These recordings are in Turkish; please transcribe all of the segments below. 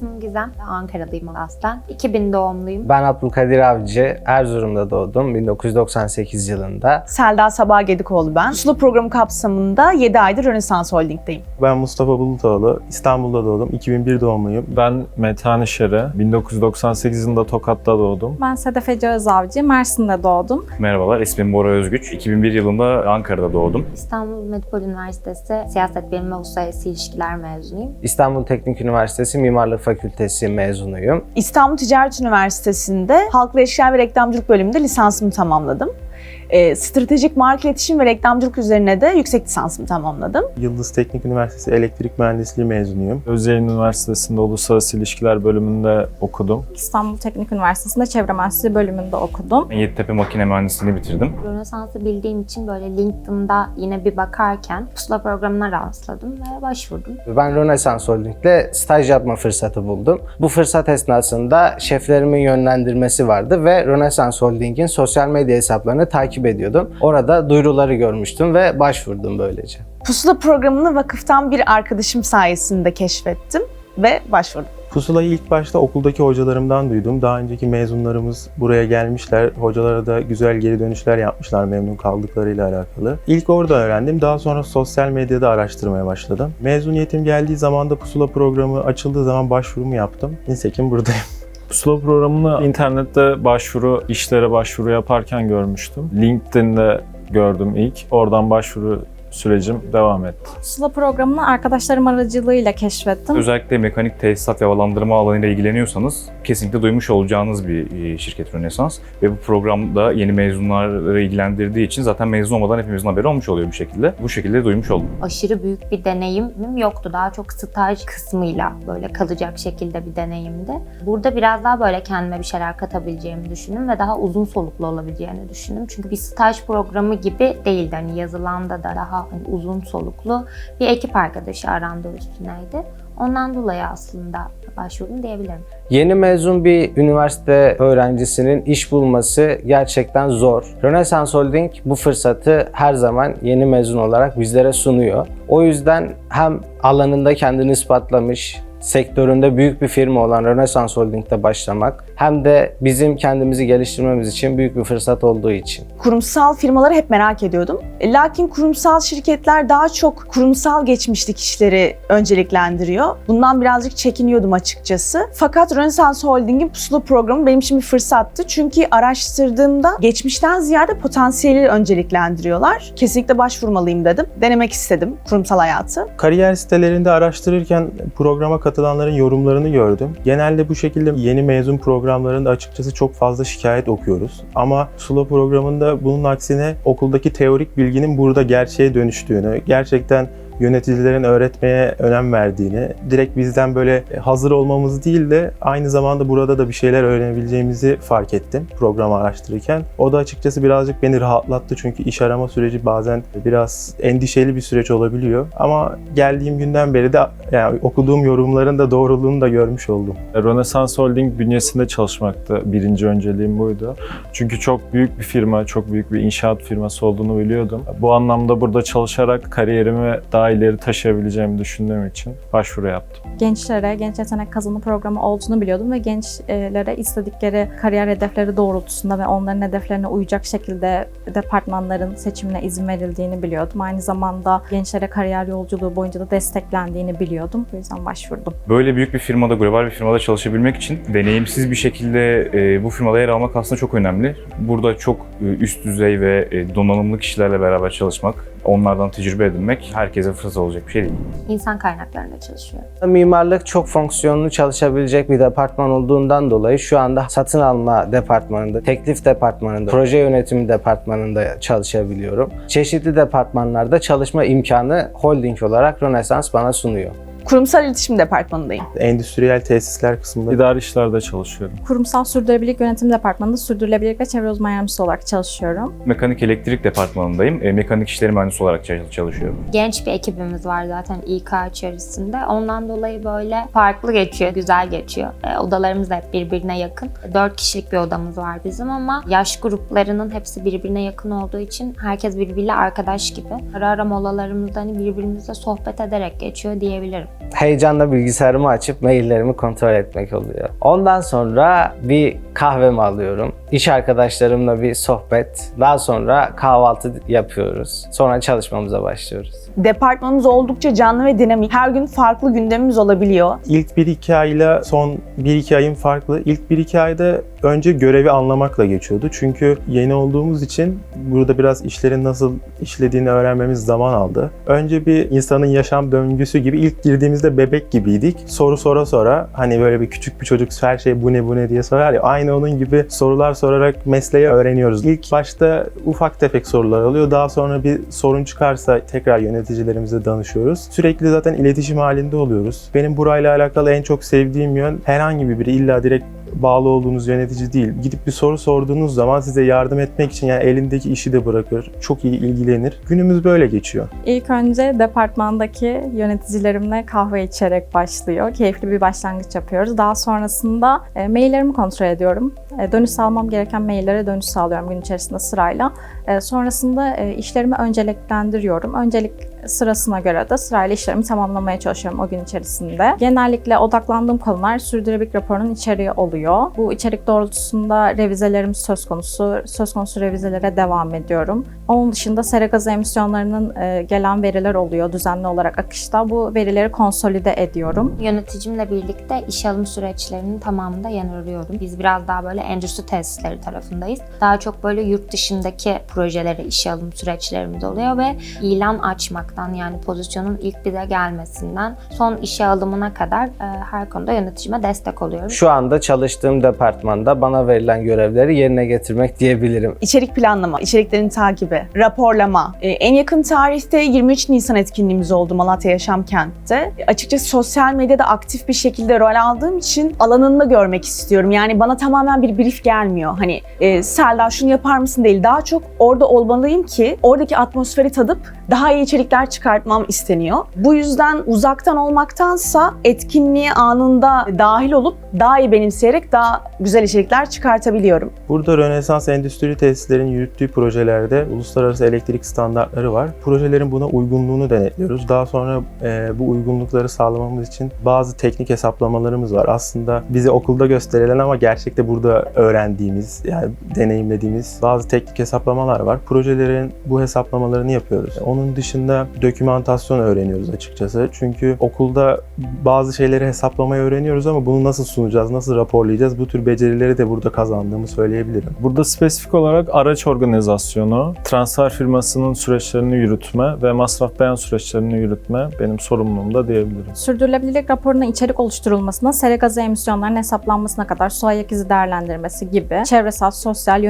İsmim Gizem. Ankaralıyım aslen. 2000 doğumluyum. Ben Abdülkadir Avcı, Erzurum'da doğdum 1998 yılında. Selda Sabah Gedikoğlu ben. Pusula programı kapsamında 7 aydır Rönesans Holding'deyim. Ben Mustafa Bulutoğlu, İstanbul'da doğdum. 2001 doğumluyum. Ben Metehan İşer'e 1998 yılında Tokat'ta doğdum. Ben Sedef Ece Özavcı, Mersin'de doğdum. Merhabalar, ismim Bora Özgüç. 2001 yılında Ankara'da doğdum. İstanbul Medipol Üniversitesi Siyaset Bilimi ve Uluslararası İlişkiler mezunuyum. İstanbul Teknik Üniversitesi Mimarlık Fakültesi mezunuyum. İstanbul Ticaret Üniversitesi'nde Halkla İlişkiler ve Reklamcılık bölümünde lisansımı tamamladım. Ee, stratejik marka iletişim ve reklamcılık üzerine de yüksek lisansımı tamamladım. Yıldız Teknik Üniversitesi Elektrik Mühendisliği mezunuyum. Özyeğin Üniversitesi'nde Uluslararası İlişkiler bölümünde okudum. İstanbul Teknik Üniversitesi'nde Çevre Mühendisliği bölümünde okudum. Yeditepe Makine Mühendisliğini bitirdim. Rönesans'ı bildiğim için böyle LinkedIn'da yine bir bakarken pusula programına rastladım ve başvurdum. Ben Rönesans Holding'de staj yapma fırsatı buldum. Bu fırsat esnasında şeflerimin yönlendirmesi vardı ve Rönesans Holding'in sosyal medya hesaplarını takip ediyordum. Orada duyuruları görmüştüm ve başvurdum böylece. Pusula programını vakıftan bir arkadaşım sayesinde keşfettim ve başvurdum. Pusulayı ilk başta okuldaki hocalarımdan duydum. Daha önceki mezunlarımız buraya gelmişler. Hocalara da güzel geri dönüşler yapmışlar memnun kaldıklarıyla alakalı. İlk orada öğrendim. Daha sonra sosyal medyada araştırmaya başladım. Mezuniyetim geldiği zaman da Pusula programı açıldığı zaman başvurumu yaptım. Nitekim buradayım. Pusula programını internette başvuru, işlere başvuru yaparken görmüştüm. LinkedIn'de gördüm ilk. Oradan başvuru sürecim devam etti. Pusula programını arkadaşlarım aracılığıyla keşfettim. Özellikle mekanik tesisat ve havalandırma alanıyla ilgileniyorsanız kesinlikle duymuş olacağınız bir e, şirket Rönesans. Ve bu programda yeni mezunları ilgilendirdiği için zaten mezun olmadan hepimizin haberi olmuş oluyor bir şekilde. Bu şekilde duymuş oldum. Aşırı büyük bir deneyimim yoktu. Daha çok staj kısmıyla böyle kalacak şekilde bir deneyimdi. Burada biraz daha böyle kendime bir şeyler katabileceğimi düşündüm ve daha uzun soluklu olabileceğini düşündüm. Çünkü bir staj programı gibi değildi. Hani yazılanda da daha hani uzun soluklu bir ekip arkadaşı arandı üstüneydi. Ondan dolayı aslında başvurdum diyebilirim. Yeni mezun bir üniversite öğrencisinin iş bulması gerçekten zor. Rönesans Holding bu fırsatı her zaman yeni mezun olarak bizlere sunuyor. O yüzden hem alanında kendini ispatlamış, sektöründe büyük bir firma olan Rönesans Holding'de başlamak hem de bizim kendimizi geliştirmemiz için büyük bir fırsat olduğu için. Kurumsal firmaları hep merak ediyordum. E, Lakin kurumsal şirketler daha çok kurumsal geçmişlik işleri önceliklendiriyor. Bundan birazcık çekiniyordum açıkçası. Fakat Rönesans Holding'in pusula programı benim için bir fırsattı. Çünkü araştırdığımda geçmişten ziyade potansiyeli önceliklendiriyorlar. Kesinlikle başvurmalıyım dedim. Denemek istedim kurumsal hayatı. Kariyer sitelerinde araştırırken programa katılanların yorumlarını gördüm. Genelde bu şekilde yeni mezun programlarında açıkçası çok fazla şikayet okuyoruz. Ama Sula programında bunun aksine okuldaki teorik bilginin burada gerçeğe dönüştüğünü, gerçekten yöneticilerin öğretmeye önem verdiğini, direkt bizden böyle hazır olmamız değil de aynı zamanda burada da bir şeyler öğrenebileceğimizi fark ettim programı araştırırken. O da açıkçası birazcık beni rahatlattı çünkü iş arama süreci bazen biraz endişeli bir süreç olabiliyor. Ama geldiğim günden beri de yani okuduğum yorumların da doğruluğunu da görmüş oldum. Rönesans Holding bünyesinde çalışmakta birinci önceliğim buydu. Çünkü çok büyük bir firma, çok büyük bir inşaat firması olduğunu biliyordum. Bu anlamda burada çalışarak kariyerimi daha ileri taşıyabileceğimi düşündüğüm için başvuru yaptım. Gençlere genç yetenek kazanı programı olduğunu biliyordum ve gençlere istedikleri kariyer hedefleri doğrultusunda ve onların hedeflerine uyacak şekilde departmanların seçimine izin verildiğini biliyordum. Aynı zamanda gençlere kariyer yolculuğu boyunca da desteklendiğini biliyordum. Bu yüzden başvurdum. Böyle büyük bir firmada, global bir firmada çalışabilmek için deneyimsiz bir şekilde e, bu firmada yer almak aslında çok önemli. Burada çok e, üst düzey ve e, donanımlı kişilerle beraber çalışmak, onlardan tecrübe edinmek herkese fırsat olacak bir şey değil. İnsan kaynaklarında çalışıyorum. Mimarlık çok fonksiyonlu çalışabilecek bir departman olduğundan dolayı şu anda satın alma departmanında, teklif departmanında, proje yönetimi departmanında çalışabiliyorum. Çeşitli departmanlarda çalışma imkanı holding olarak Rönesans bana sunuyor. Kurumsal iletişim departmanındayım. Endüstriyel tesisler kısmında İdari işlerde çalışıyorum. Kurumsal Sürdürülebilirlik Yönetim Departmanı'nda sürdürülebilirlik ve çevre uzman yardımcısı olarak çalışıyorum. Mekanik elektrik departmanındayım. E, mekanik işleri mühendisi olarak çalış- çalışıyorum. Genç bir ekibimiz var zaten İK içerisinde. Ondan dolayı böyle farklı geçiyor, güzel geçiyor. E, odalarımız da hep birbirine yakın. Dört kişilik bir odamız var bizim ama yaş gruplarının hepsi birbirine yakın olduğu için herkes birbiriyle arkadaş gibi. Ara ara molalarımızda hani birbirimizle sohbet ederek geçiyor diyebilirim. Heyecanla bilgisayarımı açıp maillerimi kontrol etmek oluyor. Ondan sonra bir kahvemi alıyorum. İş arkadaşlarımla bir sohbet. Daha sonra kahvaltı yapıyoruz. Sonra çalışmamıza başlıyoruz. Departmanımız oldukça canlı ve dinamik. Her gün farklı gündemimiz olabiliyor. İlk 1-2 ayla son 1-2 ayın farklı. İlk 1-2 ayda önce görevi anlamakla geçiyordu. Çünkü yeni olduğumuz için burada biraz işlerin nasıl işlediğini öğrenmemiz zaman aldı. Önce bir insanın yaşam döngüsü gibi ilk girdiğimizde bebek gibiydik. Soru sora sora hani böyle bir küçük bir çocuk her şey bu ne bu ne diye sorar ya aynı onun gibi sorular sorarak mesleği öğreniyoruz. İlk başta ufak tefek sorular alıyor. Daha sonra bir sorun çıkarsa tekrar yöneticilerimize danışıyoruz. Sürekli zaten iletişim halinde oluyoruz. Benim burayla alakalı en çok sevdiğim yön herhangi bir biri illa direkt bağlı olduğunuz yönetici değil. Gidip bir soru sorduğunuz zaman size yardım etmek için yani elindeki işi de bırakır. Çok iyi ilgilenir. Günümüz böyle geçiyor. İlk önce departmandaki yöneticilerimle kahve içerek başlıyor. Keyifli bir başlangıç yapıyoruz. Daha sonrasında e, maillerimi kontrol ediyorum. E, dönüş almam gereken maillere dönüş sağlıyorum gün içerisinde sırayla. E, sonrasında e, işlerimi önceliklendiriyorum. Öncelik sırasına göre de sırayla işlerimi tamamlamaya çalışıyorum o gün içerisinde. Genellikle odaklandığım konular sürdürülebilirlik raporunun içeriği oluyor. Bu içerik doğrultusunda revizelerimiz söz konusu. Söz konusu revizelere devam ediyorum. Onun dışında sera gazı emisyonlarının e, gelen veriler oluyor düzenli olarak akışta. Bu verileri konsolide ediyorum. Yöneticimle birlikte iş alım süreçlerinin tamamında yer arıyorum. Biz biraz daha böyle endüstri tesisleri tarafındayız. Daha çok böyle yurt dışındaki projelere işe alım süreçlerimiz oluyor ve ilan açmaktan yani pozisyonun ilk bize gelmesinden son işe alımına kadar e, her konuda yöneticime destek oluyorum. Şu anda çalıştığım departmanda bana verilen görevleri yerine getirmek diyebilirim. İçerik planlama, içeriklerin takibi, raporlama. Ee, en yakın tarihte 23 Nisan etkinliğimiz oldu Malatya Yaşam Kent'te. Açıkçası sosyal medyada aktif bir şekilde rol aldığım için alanında görmek istiyorum. Yani bana tamamen bir brief gelmiyor. Hani e, Selda şunu yapar mısın değil. Daha çok orada olmalıyım ki oradaki atmosferi tadıp daha iyi içerikler çıkartmam isteniyor. Bu yüzden uzaktan olmaktansa etkinliğe anında dahil olup daha iyi benimseyerek daha güzel içerikler çıkartabiliyorum. Burada Rönesans Endüstri Tesislerin yürüttüğü projelerde uluslararası elektrik standartları var. Projelerin buna uygunluğunu denetliyoruz. Daha sonra e, bu uygunlukları sağlamamız için bazı teknik hesaplamalarımız var. Aslında bize okulda gösterilen ama gerçekte burada öğrendiğimiz, yani deneyimlediğimiz bazı teknik hesaplamalar var. Projelerin bu hesaplamalarını yapıyoruz. Onun dışında dokümantasyon öğreniyoruz açıkçası. Çünkü okulda bazı şeyleri hesaplamayı öğreniyoruz ama bunu nasıl sunacağız, nasıl raporlayacağız bu tür becerileri de burada kazandığımı söyleyebilirim. Burada spesifik olarak araç organizasyonu, transfer firmasının süreçlerini yürütme ve masraf beyan süreçlerini yürütme benim sorumluluğumda diyebilirim. Sürdürülebilirlik raporuna içerik oluşturulmasına, sera gazı emisyonlarının hesaplanmasına kadar su ayak izi değerlendirmesi gibi çevresel, sosyal,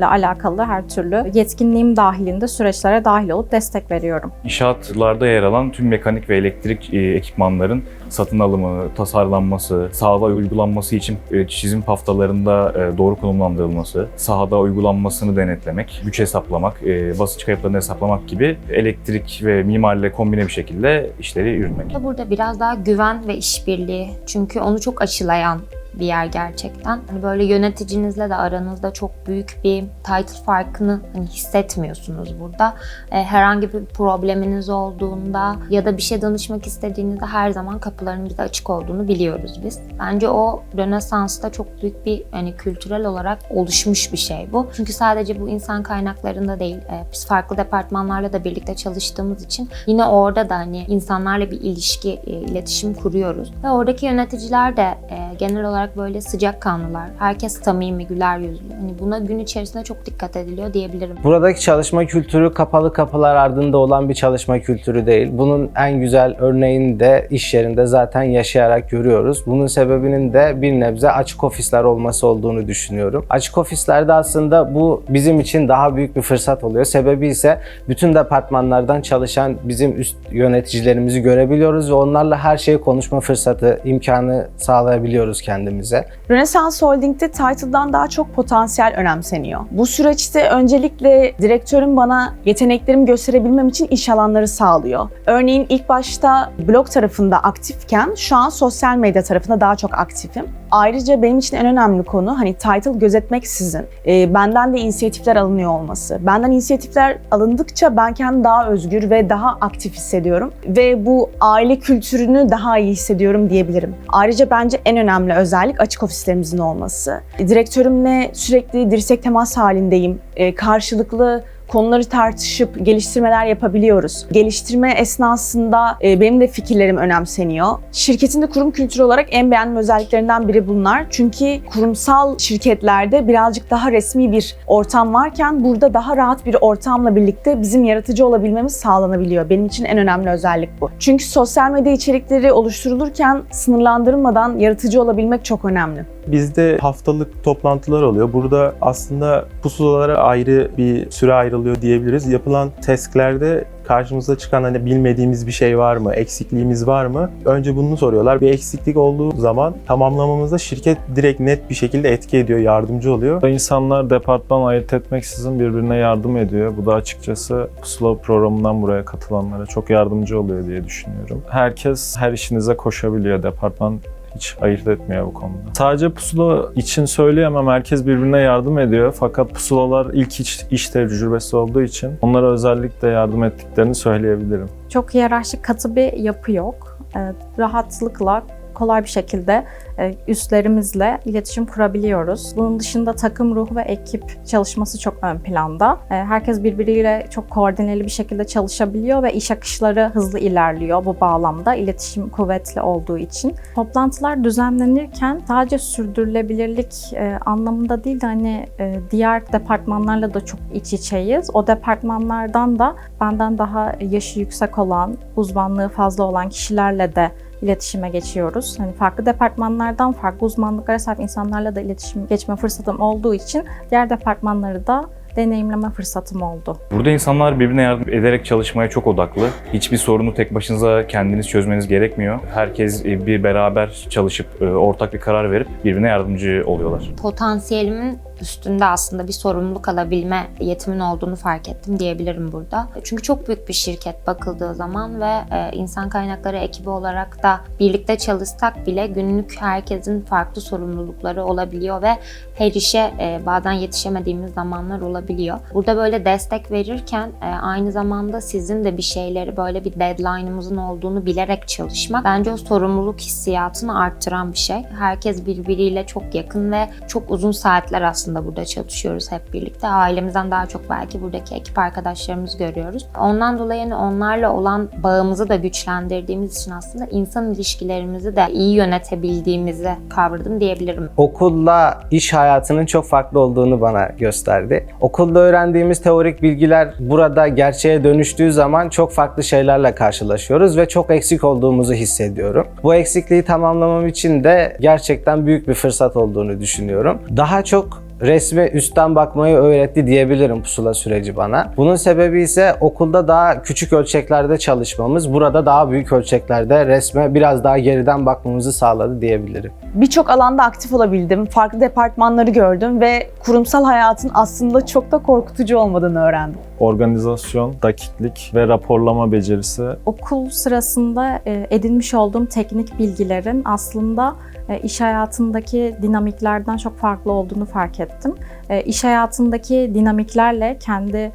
yönetişimle alakalı her türlü yetkinliğim dahilinde süreçlere dahil olup destek veriyorum. İnşaatlarda yer alan tüm mekanik ve elektrik e, ekipmanların satın alımı, tasarlanması, sahada uygulanması için e, çizim haftalarında e, doğru konumlandırılması, sahada uygulanmasını denetlemek, güç hesaplamak, basınç kayıplarını hesaplamak gibi elektrik ve mimarla kombine bir şekilde işleri yürütmek. Burada biraz daha güven ve işbirliği çünkü onu çok aşılayan bir yer gerçekten. Hani böyle yöneticinizle de aranızda çok büyük bir title farkını hani hissetmiyorsunuz burada. E, herhangi bir probleminiz olduğunda ya da bir şey danışmak istediğinizde her zaman kapıların bize açık olduğunu biliyoruz biz. Bence o Rönesans'ta çok büyük bir hani kültürel olarak oluşmuş bir şey bu. Çünkü sadece bu insan kaynaklarında değil, e, biz farklı departmanlarla da birlikte çalıştığımız için yine orada da hani insanlarla bir ilişki, e, iletişim kuruyoruz. Ve oradaki yöneticiler de e, genel olarak böyle sıcakkanlılar. Herkes samimi, güler yüzlü. Hani buna gün içerisinde çok dikkat ediliyor diyebilirim. Buradaki çalışma kültürü kapalı kapılar ardında olan bir çalışma kültürü değil. Bunun en güzel örneğini de iş yerinde zaten yaşayarak görüyoruz. Bunun sebebinin de bir nebze açık ofisler olması olduğunu düşünüyorum. Açık ofislerde aslında bu bizim için daha büyük bir fırsat oluyor. Sebebi ise bütün departmanlardan çalışan bizim üst yöneticilerimizi görebiliyoruz ve onlarla her şeyi konuşma fırsatı, imkanı sağlayabiliyoruz kendimize. Rönesans Holding'de title'dan daha çok potansiyel önemseniyor. Bu süreçte öncelikle direktörüm bana yeteneklerimi gösterebilmem için iş alanları sağlıyor. Örneğin ilk başta blog tarafında aktifken şu an sosyal medya tarafında daha çok aktifim. Ayrıca benim için en önemli konu hani title gözetmeksizin e, benden de inisiyatifler alınıyor olması. Benden inisiyatifler alındıkça ben kendimi daha özgür ve daha aktif hissediyorum. Ve bu aile kültürünü daha iyi hissediyorum diyebilirim. Ayrıca bence en önemli özellik açık ofislerimizin olması. Direktörümle sürekli dirsek temas halindeyim. E, karşılıklı konuları tartışıp geliştirmeler yapabiliyoruz. Geliştirme esnasında e, benim de fikirlerim önemseniyor. Şirketin de kurum kültürü olarak en beğendiğim özelliklerinden biri bunlar. Çünkü kurumsal şirketlerde birazcık daha resmi bir ortam varken burada daha rahat bir ortamla birlikte bizim yaratıcı olabilmemiz sağlanabiliyor. Benim için en önemli özellik bu. Çünkü sosyal medya içerikleri oluşturulurken sınırlandırılmadan yaratıcı olabilmek çok önemli. Bizde haftalık toplantılar oluyor. Burada aslında pusulalara ayrı bir süre ayrılıyor diyebiliriz. Yapılan testlerde karşımıza çıkan hani bilmediğimiz bir şey var mı, eksikliğimiz var mı? Önce bunu soruyorlar. Bir eksiklik olduğu zaman tamamlamamızda şirket direkt net bir şekilde etki ediyor, yardımcı oluyor. İnsanlar departman ayırt etmeksizin birbirine yardım ediyor. Bu da açıkçası Pusula programından buraya katılanlara çok yardımcı oluyor diye düşünüyorum. Herkes her işinize koşabiliyor. Departman hiç ayırt etmiyor bu konuda. Sadece pusula için söyleyemem. Herkes birbirine yardım ediyor. Fakat pusulalar ilk iş, iş tecrübesi olduğu için onlara özellikle yardım ettiklerini söyleyebilirim. Çok hiyerarşik katı bir yapı yok. Ee, Rahatlıkla kolay bir şekilde e, üstlerimizle iletişim kurabiliyoruz. Bunun dışında takım ruhu ve ekip çalışması çok ön planda. E, Herkes birbiriyle çok koordineli bir şekilde çalışabiliyor ve iş akışları hızlı ilerliyor bu bağlamda iletişim kuvvetli olduğu için. Toplantılar düzenlenirken sadece sürdürülebilirlik e, anlamında değil de hani diğer departmanlarla da çok iç içeyiz. O departmanlardan da benden daha yaşı yüksek olan, uzmanlığı fazla olan kişilerle de iletişime geçiyoruz. Hani farklı departmanlardan farklı uzmanlıklara sahip insanlarla da iletişim geçme fırsatım olduğu için diğer departmanları da deneyimleme fırsatım oldu. Burada insanlar birbirine yardım ederek çalışmaya çok odaklı. Hiçbir sorunu tek başınıza kendiniz çözmeniz gerekmiyor. Herkes e, bir beraber çalışıp e, ortak bir karar verip birbirine yardımcı oluyorlar. potansiyelimin üstünde aslında bir sorumluluk alabilme yetimin olduğunu fark ettim diyebilirim burada. Çünkü çok büyük bir şirket bakıldığı zaman ve e, insan kaynakları ekibi olarak da birlikte çalışsak bile günlük herkesin farklı sorumlulukları olabiliyor ve her işe e, bazen yetişemediğimiz zamanlar olabiliyor. Burada böyle destek verirken e, aynı zamanda sizin de bir şeyleri böyle bir deadline'ımızın olduğunu bilerek çalışmak bence o sorumluluk hissiyatını arttıran bir şey. Herkes birbiriyle çok yakın ve çok uzun saatler aslında burada çalışıyoruz hep birlikte. Ailemizden daha çok belki buradaki ekip arkadaşlarımızı görüyoruz. Ondan dolayı hani onlarla olan bağımızı da güçlendirdiğimiz için aslında insan ilişkilerimizi de iyi yönetebildiğimizi kavradım diyebilirim. okulla iş hayatının çok farklı olduğunu bana gösterdi. Okulda öğrendiğimiz teorik bilgiler burada gerçeğe dönüştüğü zaman çok farklı şeylerle karşılaşıyoruz ve çok eksik olduğumuzu hissediyorum. Bu eksikliği tamamlamam için de gerçekten büyük bir fırsat olduğunu düşünüyorum. Daha çok resme üstten bakmayı öğretti diyebilirim pusula süreci bana. Bunun sebebi ise okulda daha küçük ölçeklerde çalışmamız, burada daha büyük ölçeklerde resme biraz daha geriden bakmamızı sağladı diyebilirim. Birçok alanda aktif olabildim, farklı departmanları gördüm ve kurumsal hayatın aslında çok da korkutucu olmadığını öğrendim. Organizasyon, dakiklik ve raporlama becerisi Okul sırasında e, edinmiş olduğum teknik bilgilerin aslında e, iş hayatındaki dinamiklerden çok farklı olduğunu fark ettim. E, İş hayatındaki dinamiklerle kendi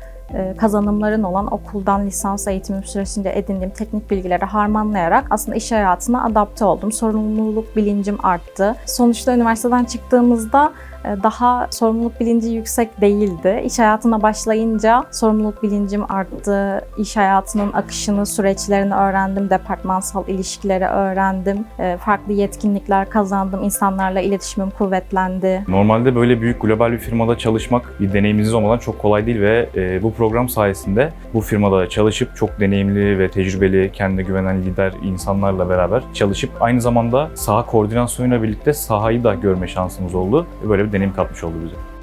kazanımların olan okuldan lisans eğitimim süresince edindiğim teknik bilgileri harmanlayarak aslında iş hayatına adapte oldum. Sorumluluk bilincim arttı. Sonuçta üniversiteden çıktığımızda e, daha sorumluluk bilinci yüksek değildi. İş hayatına başlayınca sorumluluk bilincim arttı. İş hayatının akışını, süreçlerini öğrendim. Departmansal ilişkileri öğrendim. E, Farklı yetkinlikler kazandım. İnsanlarla iletişimim kuvvetlendi. Normalde böyle büyük global bir firmada çalışmak bir deneyiminiz olmadan çok kolay değil ve e, bu program sayesinde bu firmada çalışıp çok deneyimli ve tecrübeli, kendine güvenen lider insanlarla beraber çalışıp aynı zamanda saha koordinasyonuyla birlikte sahayı da görme şansımız oldu. Böyle bir deneyim katmış oldu bize.